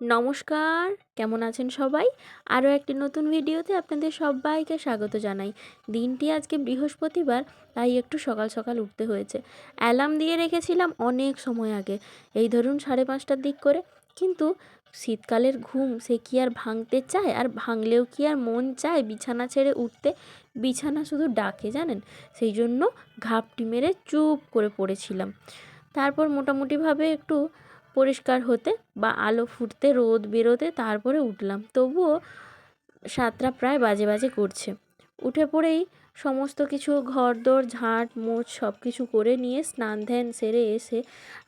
নমস্কার, কেমন আছেন সবাই? আরও একটি নতুন ভিডিওতে আপনাদের সবাইকে স্বাগত জানাই। দিনটি আজকে বৃহস্পতিবার, তাই একটু সকাল সকাল উঠতে হয়েছে। অ্যালার্ম দিয়ে রেখেছিলাম অনেক সময় আগে, এই ধরুন সাড়ে পাঁচটার দিক করে। কিন্তু শীতকালের ঘুম সে কি আর ভাঙতে চায়? আর ভাঙলেও কি আর মন চায় বিছানা ছেড়ে উঠতে? বিছানা শুধু ডাকে, জানেন? সেই জন্য ঘাপটি মেরে চুপ করে পড়েছিলাম। তারপর মোটামুটিভাবে একটু পরিষ্কার হতে বা আলো ফুটতে, রোদ বেরোতে তারপরে উঠলাম। তবুও সাতটা প্রায় বাজে বাজে করছে। উঠে পড়েই সমস্ত কিছু ঘরদোর, ঝাঁট মোছ সব কিছু করে নিয়ে স্নান ধ্যান সেরে এসে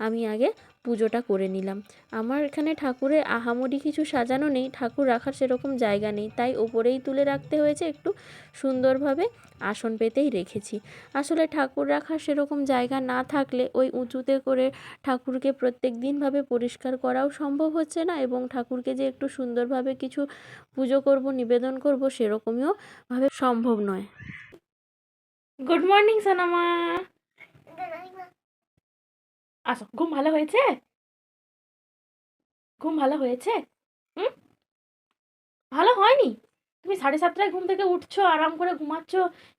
আমি আগে পুজোটা করে নিলাম। আমার এখানে ঠাকুরের আহামরি কিছু সাজানো নেই, ঠাকুর রাখার সেরকম জায়গা নেই, তাই ওপরেই তুলে রাখতে হয়েছে একটু সুন্দরভাবে আসন পেতেই রেখেছি। আসলে ঠাকুর রাখার সেরকম জায়গা না থাকলে ওই উঁচুতে করে ঠাকুরকে প্রত্যেক দিনভাবে পরিষ্কার করাও সম্ভব হচ্ছে না এবং ঠাকুরকে যে একটু সুন্দরভাবে কিছু পুজো করব, নিবেদন করব সেরকমইও ভাবে সম্ভব নয়। গুড মর্নিং সোনামা আসো ঘুম ভালো হয়েছে? ঘুম ভালো হয়েছে? হুম? ভালো হয়নি? তুমি সাড়ে সাতটায় ঘুম থেকে উঠছো আরাম করে ঘুমাচ্ছ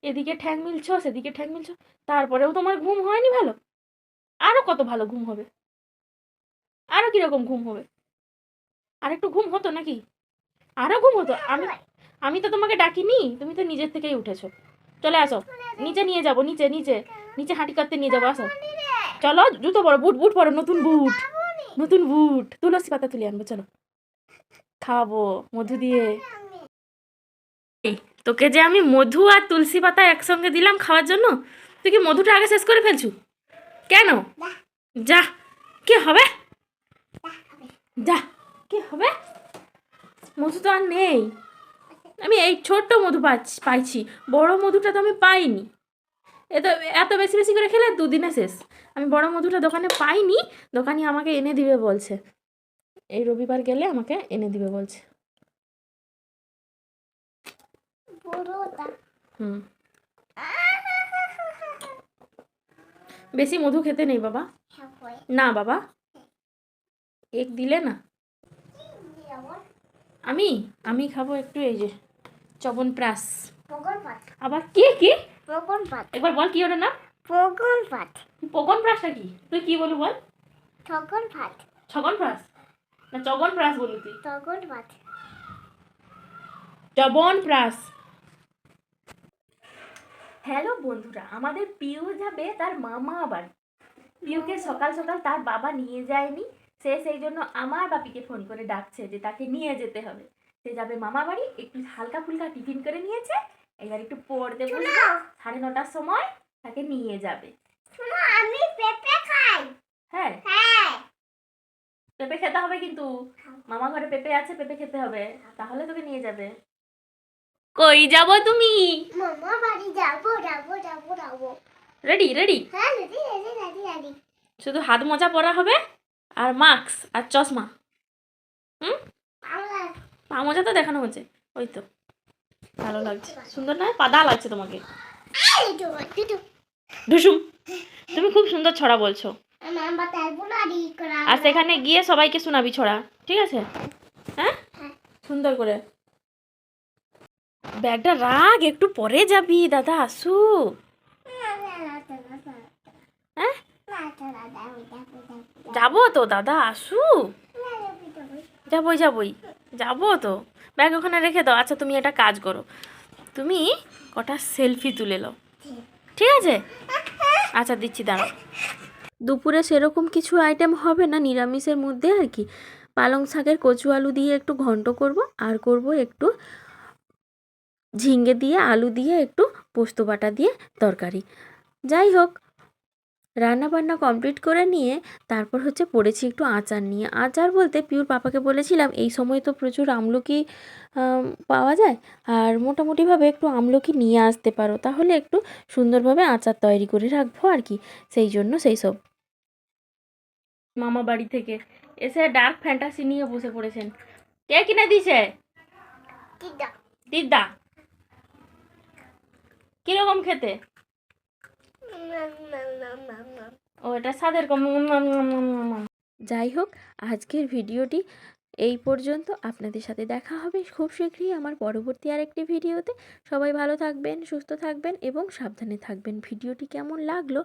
এদিকে ঠ্যাং মিলছো সেদিকে ঠ্যাং মিলছো তারপরেও তোমার ঘুম হয়নি ভালো? আরও কত ভালো ঘুম হবে? আরও কীরকম ঘুম হবে? আর একটু ঘুম হতো নাকি? আরও ঘুম হতো? আমি আমি তো তোমাকে ডাকিনি তুমি তো নিজের থেকেই উঠেছো। চলে আসো। নিচে নিয়ে যাব নিচে নিচে। নিচে হাঁটি কাটতে নিয়ে যাব আসো। চলো জুতো পরো বুট বুট পরো নতুন বুট। নতুন বুট। তুলসী পাতা তুলে আনব চলো। খাব মধু দিয়ে। তোকে যে আমি মধু আর তুলসী পাতা একসঙ্গে দিলাম খাওয়ার জন্য? তুই কি মধুটা আগে শেষ করে ফেলছু? কেন? যা। কি হবে। যা। কি হবে? মধু তো আর নেই। আমি এই ছোট্ট মধু পাচ্ছি পাইছি। বড় মধুটা তো আমি পাইনি। এত এত বেশি বেশি করে খেলে দুদিনে শেষ। আমি বড় মধুটা দোকানে পাইনি দোকানি আমাকে এনে দিবে বলছে। এই রবিবার গেলে আমাকে এনে দিবে বলছে। হুম। বেশি মধু খেতে নেই বাবা। না বাবা। এক দিলে না। আমি আমি খাব একটু এই যে। চবন প্রাস। আবার কি কি? একবার বল কি ওটা না পগন প্রাসটা কি তুই কি বলু? বল ছগন প্রাস? না চগন প্রাস বলু তুই। চবন প্রাস। হ্যালো বন্ধুরা আমাদের পিউ যাবে তার মামা আবার। পিউকে সকাল সকাল তার বাবা নিয়ে যায়নি। সে সেই জন্য আমার বাপিকে ফোন করে ডাকছে যে তাকে নিয়ে যেতে হবে। সে যাবে মামা বাড়ি একটু হালকা ফুলকা টিফিন করে নিয়েছে। এবার একটু পড়তে বসবে সাড়ে নটার সময় তাকে নিয়ে যাবে। আমি পেঁপে খাই। হ্যাঁ। হ্যাঁ। পেঁপে খেতে হবে কিন্তু। মামা ঘরে পেঁপে আছে পেঁপে খেতে হবে। তাহলে তোকে নিয়ে যাবে। কই যাব তুমি? মামা বাড়ি যাব যাব যাব যাব। রেডি রেডি হ্যাঁ রেডি রেডি রেডি রেডি শুধু হাত মোজা পরা হবে আর মাস্ক আর চশমা। পা তো দেখানো হচ্ছে। ওই তো। ভালো লাগছে। সুন্দর না পাদা লাগছে তোমাকে। ঢুসুম তুমি খুব সুন্দর ছড়া বলছো। আর সেখানে গিয়ে সবাইকে শোনাবি ছড়া, ঠিক আছে? হ্যাঁ? সুন্দর করে। ব্যাগটা রাখ, একটু পরে যাবি, দাদা, আসু। হ্যাঁ? যাব তো, দাদা, আসু। যাবই যাবই। যাব তো। ব্যাগ ওখানে রেখে দাও। আচ্ছা তুমি একটা কাজ করো। তুমি কটা সেলফি তুলে নাও। ঠিক আছে? আচ্ছা দিচ্ছি, দাঁড়াও। দুপুরে সেরকম কিছু আইটেম হবে না? নিরামিষের মধ্যে আর কি? পালং শাকের কচু আলু দিয়ে একটু ঘন্ট করব, আর করব একটু ঝিঙ্গে দিয়ে, আলু দিয়ে একটু পোস্ত বাটা দিয়ে তরকারি। যাই হোক রান্না বান্না কমপ্লিট করে নিয়ে তারপর হচ্ছে পড়েছি একটু আচার নিয়ে। আচার বলতে পিউর পাপাকে বলেছিলাম এই সময় তো প্রচুর আমলকি পাওয়া যায়। আর মোটামুটিভাবে একটু আমলকি নিয়ে আসতে পারো তাহলে একটু সুন্দরভাবে আচার তৈরি করে রাখব আর কি সেই জন্য সেই সব। মামা বাড়ি থেকে এসে ডার্ক ফ্যান্টাসি নিয়ে বসে পড়েছেন। কে কিনে দিছে দিদা। দিদা। কীরকম খেতে? ও, এটা স্বাদের কম যাই হোক, আজকের ভিডিওটি এই পর্যন্ত। আপনাদের সাথে দেখা হবে খুব শীঘ্রই আমার পরবর্তী আরেকটি ভিডিওতে। সবাই ভালো থাকবেন, সুস্থ থাকবেন এবং সাবধানে থাকবেন। ভিডিওটি কেমন লাগল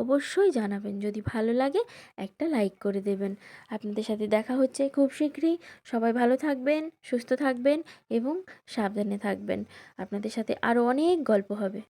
অবশ্যই জানাবেন। যদি ভালো লাগে, একটা লাইক করে দেবেন। আপনাদের সাথে দেখা হচ্ছে খুব শীঘ্রই। সবাই ভালো থাকবেন, সুস্থ থাকবেন এবং সাবধানে থাকবেন। আপনাদের সাথে আরও অনেক গল্প হবে।